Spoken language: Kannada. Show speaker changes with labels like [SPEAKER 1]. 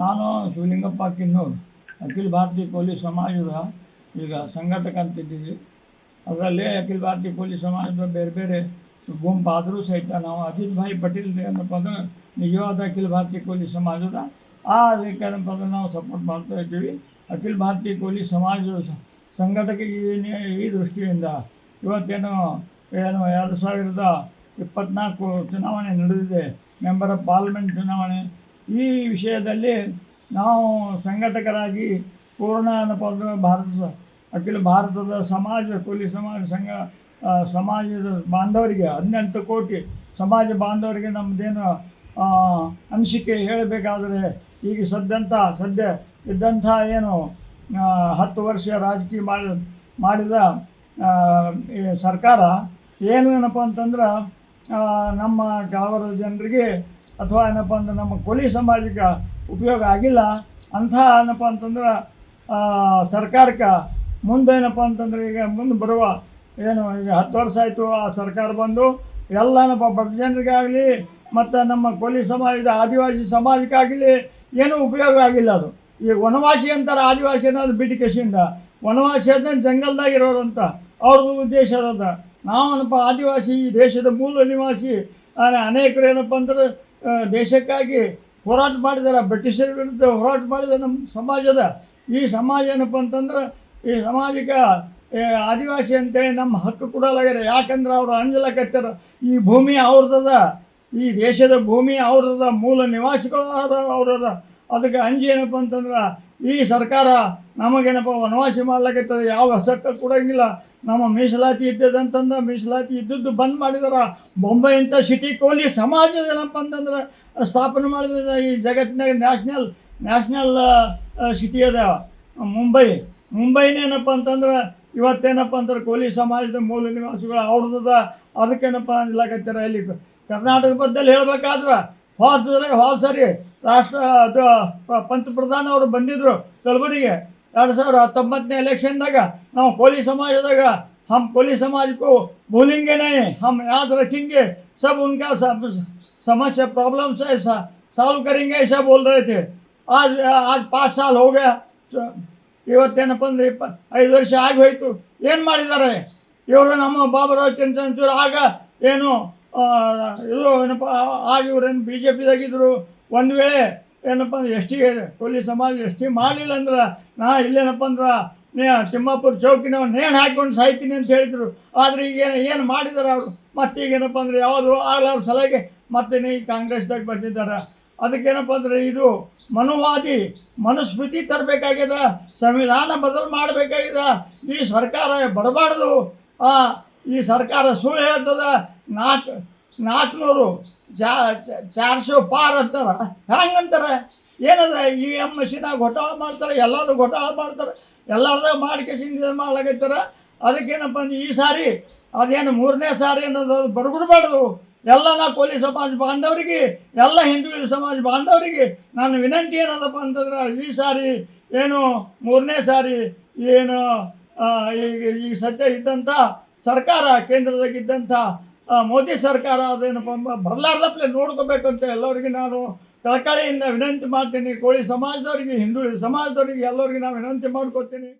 [SPEAKER 1] ನಾನು ಶಿವಲಿಂಗಪ್ಪ ಕಿನ್ನೂರು ಅಖಿಲ ಭಾರತೀಯ ಕೋಲಿ ಸಮಾಜದ ಈಗ ಸಂಘಟಕ ಅಂತಿದ್ದೀವಿ. ಅದರಲ್ಲೇ ಅಖಿಲ ಭಾರತೀಯ ಕೋಲಿ ಸಮಾಜದ ಬೇರೆ ಬೇರೆ ಗುಂಪಾದರೂ ಸಹಿತ ನಾವು ಅಜಿತ್ ಭಾಯಿ ಪಟೇಲ್ ಏನಪ್ಪ ಅಂದ್ರೆ ನಿಜವಾದ ಅಖಿಲ ಭಾರತೀಯ ಕೋಲಿ ಸಮಾಜದ ಆ ಅದಕ್ಕೆ ಏನಪ್ಪ ನಾವು ಸಪೋರ್ಟ್ ಮಾಡ್ತಾ ಇದ್ದೀವಿ. ಅಖಿಲ ಭಾರತೀಯ ಕೋಲಿ ಸಮಾಜದ ಸಂಘಟಕ ಈ ದೃಷ್ಟಿಯಿಂದ ಇವತ್ತೇನು ಏನು ಎರಡು ಸಾವಿರದ ಇಪ್ಪತ್ನಾಲ್ಕು ಚುನಾವಣೆ ನಡೆದಿದೆ. ಮೆಂಬರ್ ಆಫ್ ಪಾರ್ಲಿಮೆಂಟ್ ಚುನಾವಣೆ. ಈ ವಿಷಯದಲ್ಲಿ ನಾವು ಸಂಘಟಕರಾಗಿ ಪೂರ್ಣ ಭಾರತ ಅಖಿಲ ಭಾರತದ ಸಮಾಜ, ಕೂಲಿ ಸಮಾಜ ಸಂಘ ಸಮಾಜದ ಬಾಂಧವರಿಗೆ ಹದಿನೆಂಟು ಕೋಟಿ ಸಮಾಜ ಬಾಂಧವರಿಗೆ ನಮ್ಮದೇನು ಅನಿಸಿಕೆ ಹೇಳಬೇಕಾದರೆ ಈಗ ಸದ್ದಂಥ ಸದ್ಯ ಇದ್ದಂಥ ಏನು ಹತ್ತು ವರ್ಷ ರಾಜಕೀಯ ಮಾಡಿ, ಮಾಡಿದ ಸರ್ಕಾರ ಏನು ಏನಪ್ಪ ಅಂತಂದ್ರೆ ನಮ್ಮ ಕೆಲವರ ಜನರಿಗೆ ಅಥವಾ ಏನಪ್ಪ ಅಂದ್ರೆ ನಮ್ಮ ಕೊಲಿ ಸಮಾಜಕ್ಕೆ ಉಪಯೋಗ ಆಗಿಲ್ಲ ಅಂಥ ಏನಪ್ಪ ಅಂತಂದ್ರೆ ಸರ್ಕಾರಕ್ಕೆ ಮುಂದೆ ಏನಪ್ಪ ಅಂತಂದ್ರೆ ಈಗ ಮುಂದೆ ಬರುವ ಏನು, ಈಗ ಹತ್ತು ವರ್ಷ ಆಯಿತು ಆ ಸರ್ಕಾರ ಬಂದು ಎಲ್ಲ ಏನಪ್ಪ ಬಡ ಜನರಿಗಾಗಲಿ ಮತ್ತು ನಮ್ಮ ಕೋಲಿ ಸಮಾಜದ ಆದಿವಾಸಿ ಸಮಾಜಕ್ಕಾಗಲಿ ಏನೂ ಉಪಯೋಗ ಆಗಿಲ್ಲ ಅದು. ಈಗ ವನವಾಸಿ ಅಂತಾರೆ ಆದಿವಾಸಿ ಅನ್ನೋದು ಬಿಟ್ಟು ಕೆಸಿಂದ ವನವಾಸಿ ಅಂದರೆ ಜಂಗಲ್ದಾಗ ಇರೋರು ಅಂತ. ಅವ್ರದ್ದು ಉದ್ದೇಶ ಅದ ನಾವೇನಪ್ಪ ಆದಿವಾಸಿ ಈ ದೇಶದ ಮೂಲ ನಿವಾಸಿ. ಅನೇಕರು ಏನಪ್ಪ ಅಂದ್ರೆ ದೇಶಕ್ಕಾಗಿ ಹೋರಾಟ ಮಾಡಿದಾರೆ. ಬ್ರಿಟಿಷರ ವಿರುದ್ಧ ಹೋರಾಟ ಮಾಡಿದ ನಮ್ಮ ಸಮಾಜದ ಈ ಸಮಾಜ ಏನಪ್ಪ ಅಂತಂದ್ರೆ, ಈ ಸಮಾಜಕ್ಕೆ ಆದಿವಾಸಿ ಅಂತೇಳಿ ನಮ್ಮ ಹಕ್ಕು ಕೊಡಲಾಗ್ಯಾರ ಯಾಕಂದ್ರೆ ಅವ್ರು ಅಂಜಲಕತ್ತಾರ ಈ ಭೂಮಿ ಅವ್ರದ್ದದ ಈ ದೇಶದ ಭೂಮಿ ಅವ್ರದ್ದದ ಮೂಲ ನಿವಾಸಿಗಳು ಅವ್ರದ ಅದಕ್ಕೆ ಅಂಜಿ ಏನಪ್ಪ ಅಂತಂದ್ರೆ ಈ ಸರ್ಕಾರ ನಮಗೇನಪ್ಪ ವನವಾಸಿ ಮಾಡ್ಲಿಕ್ಕತ್ತದ ಯಾವ ಹಸಕ್ಕ ಕೊಡಂಗಿಲ್ಲ. ನಮ್ಮ ಮೀಸಲಾತಿ ಇದ್ದದಂತಂದ್ರೆ ಮೀಸಲಾತಿ ಇದ್ದದ್ದು ಬಂದ್ ಮಾಡಿದಾರ. ಬೊಂಬೈ ಇಂಥ ಸಿಟಿ ಕೋಲಿ ಸಮಾಜದ ಏನಪ್ಪ ಅಂತಂದ್ರೆ, ಸ್ಥಾಪನೆ ಮಾಡಿದ್ರೆ ಈ ಜಗತ್ತಿನಾಗ ನ್ಯಾಷನಲ್ ನ್ಯಾಷನಲ್ ಸಿಟಿ ಅದ. ಮುಂಬೈ ಮುಂಬೈನೇನಪ್ಪ ಅಂತಂದ್ರೆ, ಇವತ್ತೇನಪ್ಪ ಅಂದ್ರೆ ಕೋಲಿ ಸಮಾಜದ ಮೂಲ ನಿವಾಸಿಗಳು ಅವ್ರದ್ದದ. ಅದಕ್ಕೇನಪ್ಪ ಅನ್ಲಾಕತ್ತಾರ ಇಲ್ಲಿ? ಕರ್ನಾಟಕ ಬದ್ದಲ್ಲಿ ಹೇಳ್ಬೇಕಾದ್ರೆ ಹೋದ ಹೋದ ಸರಿ ರಾಷ್ಟ್ರ, ಅದು ಪಂತಪ್ರಧಾನ ಅವರು ಬಂದಿದ್ದರು ಕಲಬುರಗಿಗೆ. ಎರಡು ಸಾವಿರ ಹತ್ತೊಂಬತ್ತನೇ ಎಲೆಕ್ಷನ್ದಾಗ ನಾವು ಕೋಲಿ ಸಮಾಜದಾಗ, ಹಮ್ ಕೋಲಿ ಸಮಾಜಕ್ಕೂ ಭೂಲಿಂಗೆ ಹಮ್ ಯಾದ್ ರखेंगे ಸಬ್ उनका ಸಮಸ್ಯೆ ಪ್ರಾಬ್ಲಮ್ಸ್ ಸಾಲ್ವ್ ಕರಿಂಗೆ ಸಹ बोल रहे ಆಜ್ ಆಜ್ ಪಾಸ್ ಸಾಲ್ ಹೋಗ ಇವತ್ತೇನಪ್ಪ ಅಂದ್ರೆ ಇಪ್ಪ, ಐದು ವರ್ಷ ಆಗಿ ಹೋಯಿತು. ಏನು ಮಾಡಿದ್ದಾರೆ ಇವರು ನಮ್ಮ ಬಾಬುರಾವ್ ಚಂದ್ರಚೂರ್ ಆಗ ಏನು ಇದು ಏನಪ್ಪ ಆಗ ಇವರೇನು ಬಿ ಜೆ ಪಿದಾಗಿದ್ದರು ಒಂದು ವೇಳೆ ಏನಪ್ಪ ಅಂದ್ರೆ ಎಸ್ ಟಿ ಕೊಲ್ಲಿ ಸಮಾಜ ಎಸ್ ಟಿ ಮಾಡಲಿಲ್ಲ ಅಂದ್ರೆ ನಾ ಇಲ್ಲೇನಪ್ಪ ಅಂದ್ರೆ ನೇ ತಿಮ್ಮಾಪುರ ಚೌಕಿನ ನೇಣು ಹಾಕ್ಕೊಂಡು ಸಾಯ್ತೀನಿ ಅಂತ ಹೇಳಿದರು. ಆದರೆ ಈಗ ಏನು ಮಾಡಿದ್ದಾರೆ ಅವರು? ಮತ್ತೆ ಈಗ ಏನಪ್ಪ ಅಂದರೆ ಯಾವುದು ಆಗ್ಲಾರ ಸಲಹೆಗೆ ಮತ್ತೆ ಈ ಕಾಂಗ್ರೆಸ್ದಾಗ ಬಂದಿದ್ದಾರೆ. ಅದಕ್ಕೇನಪ್ಪ ಅಂದರೆ ಇದು ಮನುವಾದಿ ಮನುಸ್ಮೃತಿ ತರಬೇಕಾಗ್ಯದ, ಸಂವಿಧಾನ ಬದಲು ಮಾಡಬೇಕಾಗ್ಯದ, ಈ ಸರ್ಕಾರ ಬರಬಾರ್ದು. ಈ ಸರ್ಕಾರ ಸುಳ್ಳು ಹೇಳ್ತದ ನಾಲ್ಕು ನಾಲ್ಕುನೂರು ಚಾ ಚಾರ್ಶೋ ಪಾರ್ ಅಂತಾರ. ಹೆಂಗಂತಾರೆ? ಏನದ ಇ ವಿ ಎಂ ಮಷೀನಾಗ ಘೋಟಾಳ ಮಾಡ್ತಾರೆ, ಎಲ್ಲರೂ ಘೋಟಾಳ ಮಾಡ್ತಾರೆ ಎಲ್ಲರದಾಗ ಮಾಡ್ಕೇಸಿಂದ ಮಾಡ್ಲಾಕೈತಾರೆ ಅದಕ್ಕೇನಪ್ಪ ಅಂದ್ರೆ ಈ ಸಾರಿ ಅದೇನು ಮೂರನೇ ಸಾರಿ ಅನ್ನೋದು ಬರ್ಬಿಡ್ಬಾರ್ದು. ಎಲ್ಲ ನಾ ಕೋಲಿ ಸಮಾಜ ಬಾಂಧವರಿಗೆ, ಎಲ್ಲ ಹಿಂದುಳಿದ ಸಮಾಜ ಬಾಂಧವರಿಗೆ ನಾನು ವಿನಂತಿ ಏನದಪ್ಪ ಅಂತಂದ್ರೆ, ಈ ಸಾರಿ ಏನು ಮೂರನೇ ಸಾರಿ ಏನು ಈಗ ಈಗ ಸದ್ಯ ಇದ್ದಂಥ ಸರ್ಕಾರ ಕೇಂದ್ರದಾಗಿದ್ದಂಥ ಮೋದಿ ಸರ್ಕಾರ ಅದೇನಪ್ಪ ಬರಲಾರ್ದಪ್ಲೆ ನೋಡ್ಕೋಬೇಕು ಅಂತ ಎಲ್ಲರಿಗೆ ನಾನು ಕಳಕಳಿಯಿಂದ ವಿನಂತಿ ಮಾಡ್ತೀನಿ. ಕೋಳಿ ಸಮಾಜದವರಿಗೆ, ಹಿಂದುಳಿದ ಸಮಾಜದವರಿಗೆ ಎಲ್ಲರಿಗೆ ನಾನು ವಿನಂತಿ ಮಾಡ್ಕೊತೀನಿ.